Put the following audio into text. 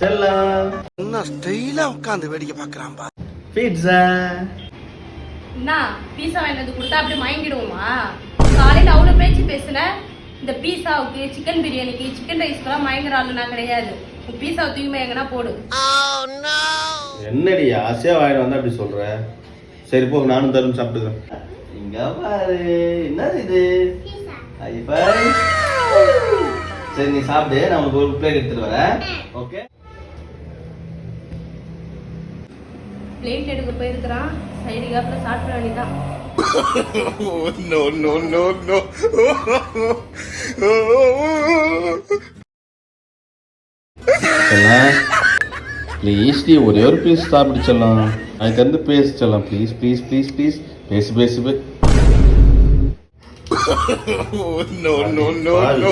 செல்லம். என்ன ஸ்டைலா உட்காந்து வேடிக்கை பாக்குறான் பா பீட்சா. என்ன பீஸா வாங்கிட்டு வந்து கொடுத்தா அப்படி மயங்கிடுவோமா? காலையில அவ்வளவு பேச்சு பேசுன. இந்த பீஸாவுக்கு சிக்கன் பிரியாணிக்கு சிக்கன் ரைஸ்க்கெல்லாம் மயங்குற ஆளு நான் கிடையாது. பீஸாவை தூக்கி எங்கன்னா போடு. என்னடி ஆசையா வாங்கிட்டு வந்தா அப்படி சொல்ற? சரி போ நானும் தரும் சாப்பிட்டுக்கிறேன். இங்க பாரு என்னது இது? ஐ பாரு. சரி நீ சாப்பிடு நான் ஒரு பிளேட் எடுத்துட்டு வரேன். ஓகே பிளேட் எடுக்க போயிருக்கிறான். சைடு கேப்ல சாப்பிட டி ஒரே ஒரு பீஸ் சாப்பிட்டு செல்லாம். அதுக்கு வந்து பேச செல்லாம். ப்ளீஸ் ப்ளீஸ் ப்ளீஸ் ப்ளீஸ் பேசு பேசு no.